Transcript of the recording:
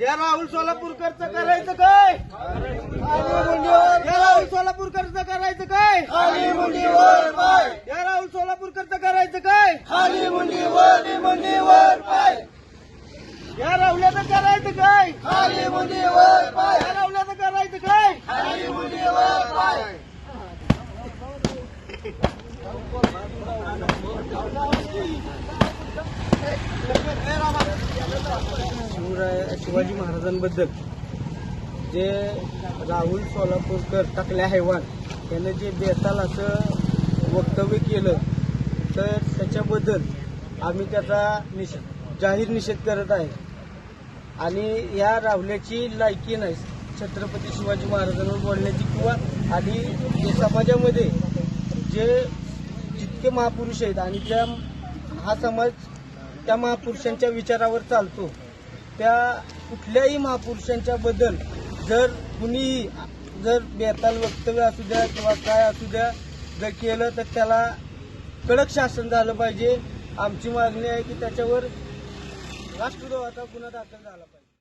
या राहुल सोलापूरकरचं करायचं काय? या राहुल सोलापूरकरचं करायचं काय? खाली मुंडीवर पाय या राहुल सोलापूरकरचं करायचं काय? खाली मुंडीवर मुंडीवर पाय या राहुल्याचं करायचं काय? खाली मुंडीवर पाय या राहुल्याचं करायचं काय? खाली मुंडीवर पाय शिवाजी महाराजांबद्दल जे राहुल सोलापूरकर टाकल्या हैवान त्यानं जे बेताल असं वक्तव्य केलं तर त्याच्याबद्दल आम्ही त्याचा निषेध जाहीर निषेध करत आहे. आणि या राहुल्याची लायकी नाही छत्रपती शिवाजी महाराजांवर बोलण्याची किंवा आणि जे समाजामध्ये जे जितके महापुरुष आहेत आणि त्या हा समाज त्या महापुरुषांच्या विचारावर चालतो त्या कुठल्याही महापुरुषांच्या बद्दल जर कुणीही जर बेताल वक्तव्य असू द्या किंवा काय असू द्या जर केलं तर त्याला कडक शासन झालं पाहिजे. आमची मागणी आहे की त्याच्यावर राष्ट्रद्रोहाचा गुन्हा दाखल झाला पाहिजे.